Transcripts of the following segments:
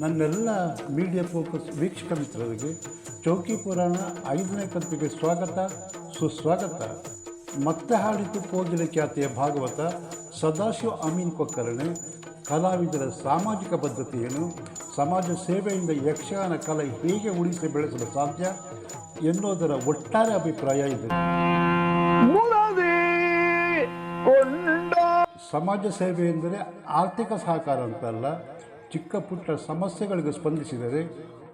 ನನ್ನೆಲ್ಲ media focus ವೀಕ್ಷಕ ಮಿತ್ರರಿಗೆ ಚೌಕಿ ಪುರಾಣ ಐದನೇ ಕಂತಿಗೆ ಸ್ವಾಗತ ಸುಸ್ವಾಗತ. ಮತ್ತೆ ಹಾಡಿತು ಕೋಗಿಲೆ ಖ್ಯಾತಿಯ ಭಾಗವತ ಸದಾಶಿವ ಅಮೀನ್ ಕೊಕ್ಕರಣೆ ಕಲಾವಿದರ ಸಾಮಾಜಿಕ ಬದ್ಧತೆಯನ್ನು ಸಮಾಜ ಸೇವೆಯಿಂದ ಯಕ್ಷಗಾನ ಕಲೆ ಹೇಗೆ ಉಳಿಸಿ ಬೆಳೆಸಲು ಸಾಧ್ಯ ಎನ್ನುವುದರ ಒಟ್ಟಾರೆ ಅಭಿಪ್ರಾಯ ಇದೆ. ಸಮಾಜ ಸೇವೆ ಎಂದರೆ ಆರ್ಥಿಕ ಸಹಕಾರ ಅಂತಲ್ಲ ಚಿಕ್ಕ ಪುಟ್ಟ ಸಮಸ್ಯೆಗಳಿಗೆ ಸ್ಪಂದಿಸಿದರೆ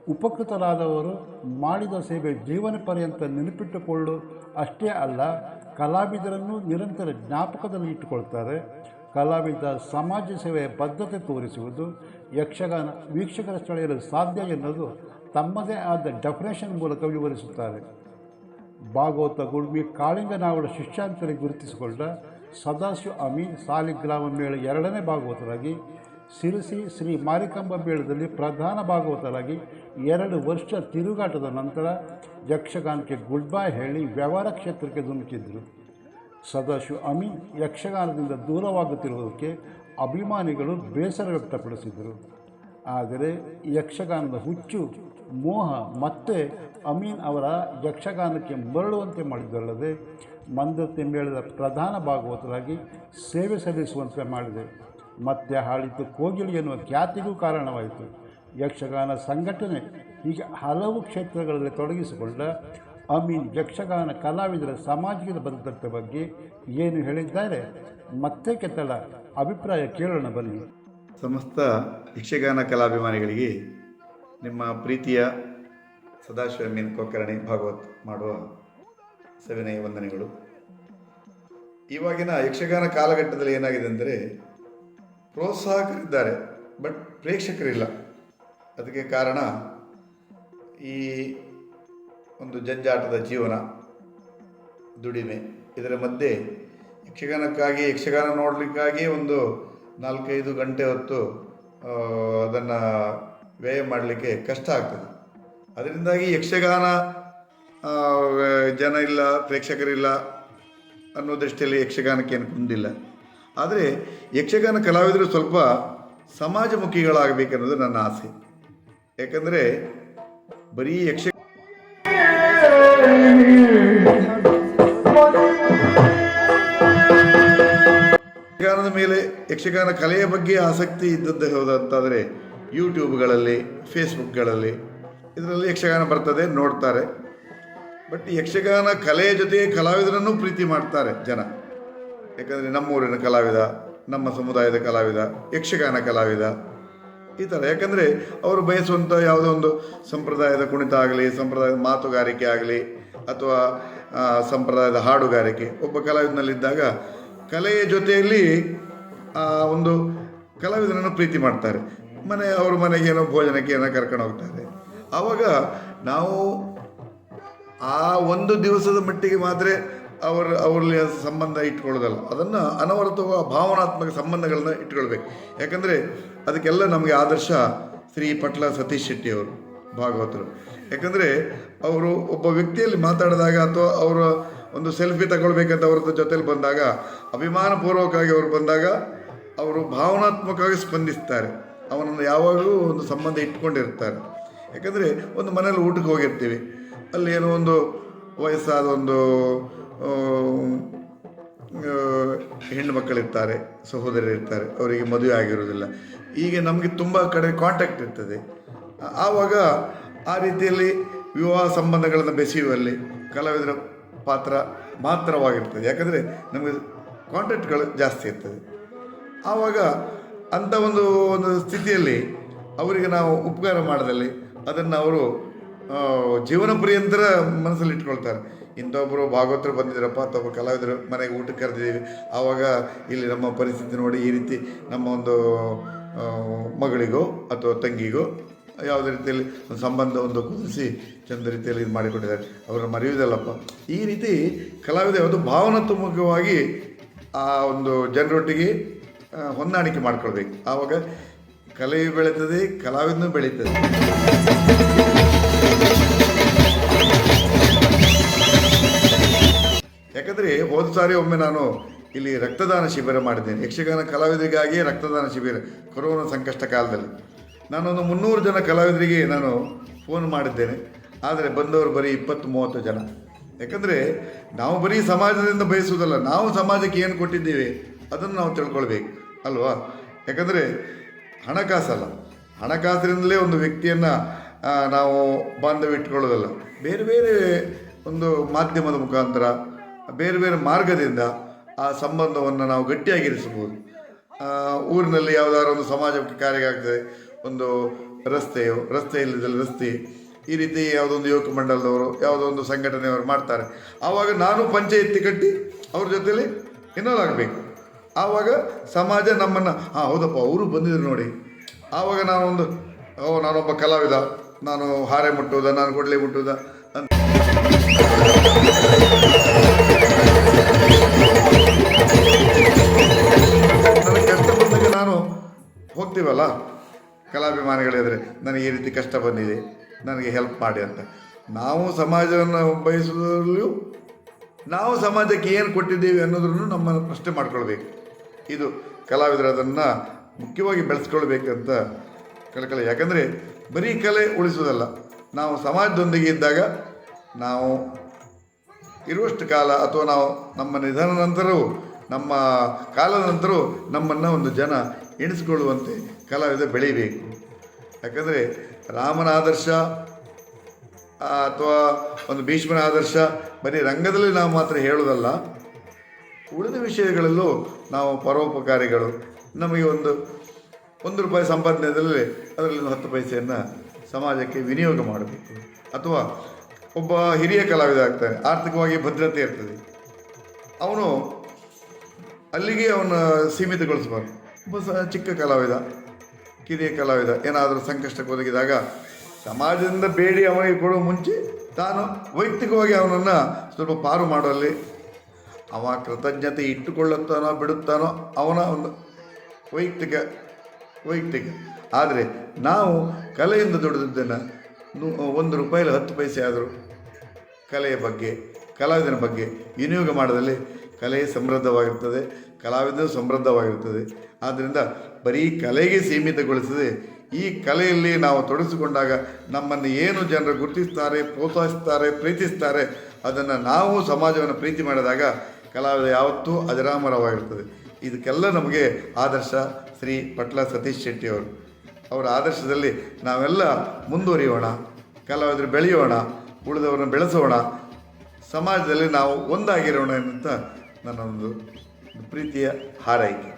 ಉಪಕೃತರಾದವರು ಮಾಡಿದ ಸೇವೆ ಜೀವನ ಪರ್ಯಂತ ನೆನಪಿಟ್ಟುಕೊಳ್ಳು. ಅಷ್ಟೇ ಅಲ್ಲ, ಕಲಾವಿದರನ್ನು ನಿರಂತರ ಜ್ಞಾಪಕದಲ್ಲಿ ಇಟ್ಟುಕೊಳ್ತಾರೆ. ಕಲಾವಿದ ಸಮಾಜ ಸೇವೆಯ ಬದ್ಧತೆ ತೋರಿಸುವುದು ಯಕ್ಷಗಾನ ವೀಕ್ಷಕರ ಸೆಳೆಯಲು ಸಾಧ್ಯ ಎನ್ನುವುದು ತಮ್ಮದೇ ಆದ ಡೆಫಿನೇಷನ್ ಮೂಲಕ ವಿವರಿಸುತ್ತಾರೆ. ಭಾಗವತ ಗುಡ್ಮಿ ಕಾಳಿಂಗನಾವಳ ಶಿಷ್ಯಾಂತರಿ ಗುರುತಿಸಿಕೊಂಡ ಸದಾಶಿವ ಅಮಿ ಸಾಲಿಗ್ರಾಮ ಮೇಳ ಎರಡನೇ ಭಾಗವತರಾಗಿ ಸಿರಿಸಿ ಶ್ರೀ ಮಾರಿಕಾಂಬ ಮೇಳದಲ್ಲಿ ಪ್ರಧಾನ ಭಾಗವತರಾಗಿ ಎರಡು ವರ್ಷ ತಿರುಗಾಟದ ನಂತರ ಯಕ್ಷಗಾನಕ್ಕೆ ಗುಡ್ ಬೈ ಹೇಳಿ ವ್ಯವಹಾರ ಕ್ಷೇತ್ರಕ್ಕೆ ಧುಮುಕಿದ್ರು. ಸದಾಶಿವ ಅಮೀನ್ ಯಕ್ಷಗಾನದಿಂದ ದೂರವಾಗುತ್ತಿರುವುದಕ್ಕೆ ಅಭಿಮಾನಿಗಳು ಬೇಸರ ವ್ಯಕ್ತಪಡಿಸಿದರು. ಆದರೆ ಯಕ್ಷಗಾನದ ಹುಚ್ಚು, ಮೋಹ ಮತ್ತೆ ಅಮೀನ್ ಅವರ ಯಕ್ಷಗಾನಕ್ಕೆ ಮರಳುವಂತೆ ಮಾಡಿದ್ದಲ್ಲದೆ ಮಂದತೆ ಮೇಳದ ಪ್ರಧಾನ ಭಾಗವತರಾಗಿ ಸೇವೆ ಸಲ್ಲಿಸುವಂತೆ ಮಾಡಿದೆ. ಮತ್ತೆ ಹಾಡಿದ್ದು ಕೋಗಿಲೆ ಎನ್ನುವ ಖ್ಯಾತಿಗೂ ಕಾರಣವಾಯಿತು. ಯಕ್ಷಗಾನ ಸಂಘಟನೆ ಹೀಗೆ ಹಲವು ಕ್ಷೇತ್ರಗಳಲ್ಲಿ ತೊಡಗಿಸಿಕೊಂಡ ಅಮೀನ್ ಯಕ್ಷಗಾನ ಕಲಾವಿದರ ಸಾಮಾಜಿಕ ಬದ್ಧತೆ ಬಗ್ಗೆ ಏನು ಹೇಳಿದ್ದಾರೆ? ಮತ್ತೆ ಕೆತ್ತಳ ಅಭಿಪ್ರಾಯ ಕೇಳೋಣ ಬನ್ನಿ. ಸಮಸ್ತ ಯಕ್ಷಗಾನ ಕಲಾಭಿಮಾನಿಗಳಿಗೆ ನಿಮ್ಮ ಪ್ರೀತಿಯ ಸದಾಶಿವ ಮೀನ್ ಕೊಕ್ಕರಣಿ ಭಾಗವತ್ ಮಾಡುವ ಸವಿನಯ ವಂದನೆಗಳು. ಇವಾಗಿನ ಯಕ್ಷಗಾನ ಕಾಲಘಟ್ಟದಲ್ಲಿ ಏನಾಗಿದೆ ಅಂದರೆ ಪ್ರೋತ್ಸಾಹಕರಿದ್ದಾರೆ, ಬಟ್ ಪ್ರೇಕ್ಷಕರಿಲ್ಲ. ಅದಕ್ಕೆ ಕಾರಣ ಈ ಒಂದು ಜಂಜಾಟದ ಜೀವನ, ದುಡಿಮೆ. ಇದರ ಮಧ್ಯೆ ಯಕ್ಷಗಾನಕ್ಕಾಗಿ, ಯಕ್ಷಗಾನ ನೋಡಲಿಕ್ಕಾಗಿ ಒಂದು ನಾಲ್ಕೈದು ಗಂಟೆ ಹೊತ್ತು ಅದನ್ನು ವ್ಯಯ ಮಾಡಲಿಕ್ಕೆ ಕಷ್ಟ ಆಗ್ತದೆ. ಅದರಿಂದಾಗಿ ಯಕ್ಷಗಾನ ಜನ ಇಲ್ಲ, ಪ್ರೇಕ್ಷಕರಿಲ್ಲ ಅನ್ನೋ ದೃಷ್ಟಿಯಲ್ಲಿ ಯಕ್ಷಗಾನಕ್ಕೆ ಏನು ಕುಂದಿಲ್ಲ. ಆದರೆ ಯಕ್ಷಗಾನ ಕಲಾವಿದರು ಸ್ವಲ್ಪ ಸಮಾಜಮುಖಿಗಳಾಗಬೇಕನ್ನೋದು ನನ್ನ ಆಸೆ. ಯಾಕಂದರೆ ಬರೀ ಯಕ್ಷ ಯಕ್ಷಗಾನದ ಮೇಲೆ ಯಕ್ಷಗಾನ ಕಲೆಯ ಬಗ್ಗೆ ಆಸಕ್ತಿ ಇದ್ದದ್ದು ಹೌದಂತಾದರೆ ಯೂಟ್ಯೂಬ್ಗಳಲ್ಲಿ, ಫೇಸ್ಬುಕ್ಗಳಲ್ಲಿ ಇದರಲ್ಲಿ ಯಕ್ಷಗಾನ ಬರ್ತದೆ ನೋಡ್ತಾರೆ. ಬಟ್ ಯಕ್ಷಗಾನ ಕಲೆಯ ಜೊತೆ ಕಲಾವಿದರನ್ನು ಪ್ರೀತಿ ಮಾಡ್ತಾರೆ ಜನ. ಯಾಕಂದರೆ ನಮ್ಮೂರಿನ ಕಲಾವಿದ, ನಮ್ಮ ಸಮುದಾಯದ ಕಲಾವಿದ, ಯಕ್ಷಗಾನ ಕಲಾವಿದ ಈ ಥರ ಯಾಕಂದರೆ ಅವರು ಬಯಸುವಂಥ ಯಾವುದೋ ಒಂದು ಸಂಪ್ರದಾಯದ ಕುಣಿತ ಆಗಲಿ, ಸಂಪ್ರದಾಯದ ಮಾತುಗಾರಿಕೆ ಆಗಲಿ ಅಥವಾ ಸಂಪ್ರದಾಯದ ಹಾಡುಗಾರಿಕೆ. ಒಬ್ಬ ಕಲಾವಿದನಲ್ಲಿದ್ದಾಗ ಕಲೆಯ ಜೊತೆಯಲ್ಲಿ ಒಂದು ಕಲಾವಿದನನ್ನು ಪ್ರೀತಿ ಮಾಡ್ತಾರೆ. ಮನೆ, ಅವ್ರ ಮನೆಗೆ ಏನೋ ಭೋಜನಕ್ಕೆ ಏನೋ ಕರ್ಕೊಂಡು ಹೋಗ್ತಾರೆ. ಆವಾಗ ನಾವು ಆ ಒಂದು ದಿವಸದ ಮಟ್ಟಿಗೆ ಮಾತ್ರ ಅವರ, ಅವರಲ್ಲಿ ಸಂಬಂಧ ಇಟ್ಕೊಳ್ಳೋದಲ್ಲ. ಅದನ್ನು ಅನವರತವ ಭಾವನಾತ್ಮಕ ಸಂಬಂಧಗಳನ್ನ ಇಟ್ಕೊಳ್ಬೇಕು. ಯಾಕಂದರೆ ಅದಕ್ಕೆಲ್ಲ ನಮಗೆ ಆದರ್ಶ ಶ್ರೀ ಪಟ್ಲ ಸತೀಶ್ ಶೆಟ್ಟಿ ಅವರು, ಭಾಗವತರು. ಯಾಕಂದರೆ ಅವರು ಒಬ್ಬ ವ್ಯಕ್ತಿಯಲ್ಲಿ ಮಾತಾಡಿದಾಗ ಅಥವಾ ಅವರ ಒಂದು ಸೆಲ್ಫಿ ತಗೊಳ್ಬೇಕಂತ ಅವ್ರ ಜೊತೆಲಿ ಬಂದಾಗ, ಅಭಿಮಾನಪೂರ್ವಕವಾಗಿ ಅವರು ಬಂದಾಗ ಅವರು ಭಾವನಾತ್ಮಕವಾಗಿ ಸ್ಪಂದಿಸ್ತಾರೆ. ಅವನನ್ನು ಯಾವಾಗಲೂ ಒಂದು ಸಂಬಂಧ ಇಟ್ಕೊಂಡಿರ್ತಾರೆ. ಯಾಕಂದರೆ ಒಂದು ಮನೇಲಿ ಊಟಕ್ಕೆ ಹೋಗಿರ್ತೀವಿ. ಅಲ್ಲಿ ಏನೋ ಒಂದು ವಯಸ್ಸಾದ ಒಂದು ಹೆಣ್ಣು ಮಕ್ಕಳಿರ್ತಾರೆ ಸಹೋದರರು ಇರ್ತಾರೆ ಅವರಿಗೆ ಮದುವೆ ಆಗಿರೋದಿಲ್ಲ. ಹೀಗೆ ನಮಗೆ ತುಂಬ ಕಡೆ ಕಾಂಟ್ಯಾಕ್ಟ್ ಇರ್ತದೆ. ಆವಾಗ ಆ ರೀತಿಯಲ್ಲಿ ವಿವಾಹ ಸಂಬಂಧಗಳನ್ನು ಬೆಸೆಯುವಲ್ಲಿ ಕಲಾವಿದರ ಪಾತ್ರ ಮಾತ್ರವಾಗಿರ್ತದೆ. ಯಾಕಂದರೆ ನಮಗೆ ಕಾಂಟ್ಯಾಕ್ಟ್ಗಳು ಜಾಸ್ತಿ ಇರ್ತದೆ. ಆವಾಗ ಅಂಥ ಒಂದು ಒಂದು ಸ್ಥಿತಿಯಲ್ಲಿ ಅವರಿಗೆ ನಾವು ಉಪಕಾರ ಮಾಡದಲ್ಲಿ ಅದನ್ನು ಅವರು ಜೀವನ ಪರ್ಯಂತರ ಮನಸ್ಸಲ್ಲಿ ಇಟ್ಕೊಳ್ತಾರೆ. ಇಂಥೊಬ್ಬರು ಭಾಗವತರು ಬಂದಿದ್ದಾರಪ್ಪ ಅಥವಾ ಕಲಾವಿದರು ಮನೆಗೆ ಊಟಕ್ಕೆ ಕರೆದಿದ್ದೀವಿ. ಆವಾಗ ಇಲ್ಲಿ ನಮ್ಮ ಪರಿಸ್ಥಿತಿ ನೋಡಿ ಈ ರೀತಿ ನಮ್ಮ ಒಂದು ಮಗಳಿಗೋ ಅಥವಾ ತಂಗಿಗೋ ಯಾವುದೇ ರೀತಿಯಲ್ಲಿ ಒಂದು ಸಂಬಂಧ ಒಂದು ಕುದಿಸಿ ಚಂದ ರೀತಿಯಲ್ಲಿ ಇದು ಮಾಡಿಕೊಟ್ಟಿದ್ದಾರೆ. ಅವರನ್ನು ಮರೆಯುವುದಲ್ಲಪ್ಪ. ಈ ರೀತಿ ಕಲಾವಿದ ಯಾವುದು ಭಾವನಾತ್ಮಕವಾಗಿ ಆ ಒಂದು ಜನರೊಟ್ಟಿಗೆ ಹೊಂದಾಣಿಕೆ ಮಾಡ್ಕೊಳ್ಬೇಕು. ಆವಾಗ ಕಲೆಯು ಬೆಳೀತದೆ, ಕಲಾವಿದನೂ ಬೆಳೀತದೆ. ಯಾಕಂದರೆ ಹೋದ ಸಾರಿ ಒಮ್ಮೆ ನಾನು ಇಲ್ಲಿ ರಕ್ತದಾನ ಶಿಬಿರ ಮಾಡಿದ್ದೇನೆ. ಯಕ್ಷಗಾನ ಕಲಾವಿದರಿಗಾಗಿ ರಕ್ತದಾನ ಶಿಬಿರ, ಕೊರೋನಾ ಸಂಕಷ್ಟ ಕಾಲದಲ್ಲಿ. ನಾನೊಂದು ಮುನ್ನೂರು ಜನ ಕಲಾವಿದರಿಗೆ ನಾನು ಫೋನ್ ಮಾಡಿದ್ದೇನೆ. ಆದರೆ ಬಂದವರು ಬರೀ ಇಪ್ಪತ್ತು ಮೂವತ್ತು ಜನ. ಯಾಕಂದರೆ ನಾವು ಬರೀ ಸಮಾಜದಿಂದ ಬಯಸುವುದಲ್ಲ, ನಾವು ಸಮಾಜಕ್ಕೆ ಏನು ಕೊಟ್ಟಿದ್ದೇವೆ ಅದನ್ನು ನಾವು ತಿಳ್ಕೊಳ್ಬೇಕು, ಅಲ್ವಾ? ಯಾಕಂದರೆ ಹಣಕಾಸಲ್ಲ. ಹಣಕಾಸಿನಿಂದಲೇ ಒಂದು ವ್ಯಕ್ತಿಯನ್ನು ನಾವು ಬಾಂಧವ್ಯ ಇಟ್ಕೊಳ್ಳೋದಲ್ಲ. ಬೇರೆ ಬೇರೆ ಒಂದು ಮಾಧ್ಯಮದ ಮುಖಾಂತರ ಬೇರೆ ಬೇರೆ ಮಾರ್ಗದಿಂದ ಆ ಸಂಬಂಧವನ್ನು ನಾವು ಗಟ್ಟಿಯಾಗಿರಿಸಬಹುದು. ಊರಿನಲ್ಲಿ ಯಾವುದಾದ್ರು ಒಂದು ಸಮಾಜಕ್ಕೆ ಕಾರ್ಯ ಆಗ್ತದೆ ಒಂದು ರಸ್ತೆಯೋ, ರಸ್ತೆ ಇಲ್ಲದಲ್ಲಿ ರಸ್ತೆ, ಈ ರೀತಿ ಯಾವುದೊಂದು ಯುವಕ ಮಂಡಲದವರು, ಯಾವುದೋ ಒಂದು ಸಂಘಟನೆಯವರು ಮಾಡ್ತಾರೆ. ಆವಾಗ ನಾನು ಪಂಚಾಯತಿ ಕಟ್ಟಿ ಅವ್ರ ಜೊತೆಯಲ್ಲಿ ಇನ್ವಾಲ್ವ್ ಆಗಬೇಕು. ಆವಾಗ ಸಮಾಜ ನಮ್ಮನ್ನು, ಹಾಂ, ಹೌದಪ್ಪ, ಅವರು ಬಂದಿದ್ರು ನೋಡಿ. ಆವಾಗ ನಾನೊಂದು, ಓ, ನಾನೊಬ್ಬ ಕಲಾವಿದ, ನಾನು ಹಾರೆ ಮುಟ್ಟುವುದ ನಾನು ಕೊಡಲಿ ಮುಟ್ಟುವುದ ಅಂತ. ನನಗೆ ಕಷ್ಟ ಬಂದಾಗ ನಾನು ಹೋಗ್ತೀವಲ್ಲ? ಕಲಾಭಿಮಾನಿಗಳೆದ್ರೆ ನನಗೆ ಈ ರೀತಿ ಕಷ್ಟ ಬಂದಿದೆ, ನನಗೆ ಹೆಲ್ಪ್ ಮಾಡಿ ಅಂತ. ನಾವು ಸಮಾಜವನ್ನು ಬಯಸುವುದರಲ್ಲೂ ನಾವು ಸಮಾಜಕ್ಕೆ ಏನು ಕೊಟ್ಟಿದ್ದೀವಿ ಅನ್ನೋದ್ರನ್ನು ನಮ್ಮನ್ನು ಪ್ರಶ್ನೆ ಮಾಡ್ಕೊಳ್ಬೇಕು. ಇದು ಕಲಾವಿದರು ಅದನ್ನು ಮುಖ್ಯವಾಗಿ ಬೆಳೆಸ್ಕೊಳ್ಬೇಕಂತ ಕಲೆ. ಯಾಕಂದರೆ ಬರೀ ಕಲೆ ಉಳಿಸುವುದಲ್ಲ, ನಾವು ಸಮಾಜದೊಂದಿಗೆ ಇದ್ದಾಗ ನಾವು ಇರುವಷ್ಟು ಕಾಲ ಅಥವಾ ನಾವು ನಮ್ಮ ನಿಧನ ನಂತರವೂ, ನಮ್ಮ ಕಾಲದ ನಂತರವೂ ನಮ್ಮನ್ನು ಒಂದು ಜನ ಎಣಿಸಿಕೊಳ್ಳುವಂತೆ ಕಲಾವಿದ ಬೆಳೀಬೇಕು ಯಾಕಂದರೆ ರಾಮನ ಆದರ್ಶ ಅಥವಾ ಒಂದು ಭೀಷ್ಮನ ಆದರ್ಶ, ಬರೀ ರಂಗದಲ್ಲಿ ನಾವು ಮಾತ್ರ ಹೇಳೋದಲ್ಲ ಉಳಿದ ವಿಷಯಗಳಲ್ಲೂ ನಾವು ಪರೋಪಕಾರಿಗಳು. ನಮಗೆ ಒಂದು ಒಂದು ರೂಪಾಯಿ ಸಂಪಾದನೆಯಲ್ಲಿ ಅದರಲ್ಲಿ ಹತ್ತು ಪೈಸೆಯನ್ನು ಸಮಾಜಕ್ಕೆ ವಿನಿಯೋಗ ಮಾಡಬೇಕು. ಅಥವಾ ಒಬ್ಬ ಹಿರಿಯ ಕಲಾವಿದ ಆಗ್ತಾನೆ. ಆರ್ಥಿಕವಾಗಿ ಭದ್ರತೆ ಇರ್ತದೆ. ಅವನು ಅಲ್ಲಿಗೆ ಅವನ ಸೀಮಿತಗೊಳಿಸಬಾರ್ದು. ಒಬ್ಬ ಚಿಕ್ಕ ಕಲಾವಿದ, ಕಿರಿಯ ಕಲಾವಿದ, ಏನಾದರೂ ಸಂಕಷ್ಟಕ್ಕೆ ಒದಗಿದಾಗ ಸಮಾಜದಿಂದ ಬೇಡಿ ಅವನಿಗೆ ಕೊಡುವ ಮುಂಚೆ ತಾನು ವೈಯಕ್ತಿಕವಾಗಿ ಅವನನ್ನು ಸ್ವಲ್ಪ ಪಾರು ಮಾಡುವಲ್ಲಿ ಅವ ಕೃತಜ್ಞತೆ ಇಟ್ಟುಕೊಳ್ಳುತ್ತಾನೋ ಬಿಡುತ್ತಾನೋ ಅವನ ಒಂದು ವೈಯಕ್ತಿಕ ವೈಯಕ್ತಿಕ. ಆದರೆ ನಾವು ಕಲೆಯಿಂದ ದುಡಿದದ್ದನ್ನು ಒಂದು ರೂಪಾಯಿಲಿ ಹತ್ತು ಪೈಸೆ ಆದರೂ ಕಲೆಯ ಬಗ್ಗೆ, ಕಲಾವಿದನ ಬಗ್ಗೆ ವಿನಿಯೋಗ ಮಾಡಿದಲ್ಲಿ ಕಲೆ ಸಮೃದ್ಧವಾಗಿರ್ತದೆ ಕಲಾವಿದ ಸಮೃದ್ಧವಾಗಿರ್ತದೆ. ಆದ್ದರಿಂದ ಬರೀ ಕಲೆಗೆ ಸೀಮಿತಗೊಳಿಸದೆ ಈ ಕಲೆಯಲ್ಲಿ ನಾವು ತೊಡಗಿಸಿಕೊಂಡಾಗ ನಮ್ಮನ್ನು ಏನು ಜನರು ಗುರುತಿಸ್ತಾರೆ, ಪ್ರೋತ್ಸಾಹಿಸ್ತಾರೆ, ಪ್ರೀತಿಸ್ತಾರೆ, ಅದನ್ನು ನಾವು ಸಮಾಜವನ್ನು ಪ್ರೀತಿ ಮಾಡಿದಾಗ ಕಲಾವಿದ ಯಾವತ್ತೂ ಅಜರಾಮರವಾಗಿರ್ತದೆ. ಇದಕ್ಕೆಲ್ಲ ನಮಗೆ ಆದರ್ಶ ಶ್ರೀ ಪಟ್ಲ ಸತೀಶ್ ಶೆಟ್ಟಿಯವರು. ಅವರ ಆದರ್ಶದಲ್ಲಿ ನಾವೆಲ್ಲ ಮುಂದುವರಿಯೋಣ, ಕಲಾವಿದರು ಬೆಳೆಯೋಣ, ಉಳಿದವರನ್ನು ಬೆಳೆಸೋಣ, ಸಮಾಜದಲ್ಲಿ ನಾವು ಒಂದಾಗಿರೋಣ ಎನ್ನುತ್ತ ನನ್ನೊಂದು ಪ್ರೀತಿಯ ಹಾರೈಕೆ.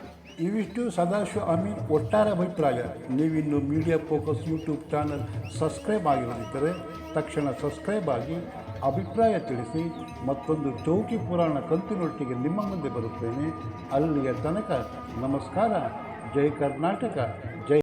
ಇವಿಷ್ಟು ಸದಾಶಿವ ಅಮೀನ್ ಒಟ್ಟಾರೆ ಅಭಿಪ್ರಾಯ. ನೀವಿನ್ನು media focus YouTube channel subscribe ಆಗಿರದಿದ್ದರೆ ತಕ್ಷಣ ಸಬ್ಸ್ಕ್ರೈಬ್ ಆಗಿ ಅಭಿಪ್ರಾಯ ತಿಳಿಸಿ, ಮತ್ತೊಂದು ಚೌಕಿ ಪುರಾಣ ಕಂತಿನೊಟ್ಟಿಗೆ ನಿಮ್ಮ ಮುಂದೆ ಬರುತ್ತೇನೆ. ಅಲ್ಲಿಯ ತನಕ ನಮಸ್ಕಾರ. ಜೈ ಕರ್ನಾಟಕ.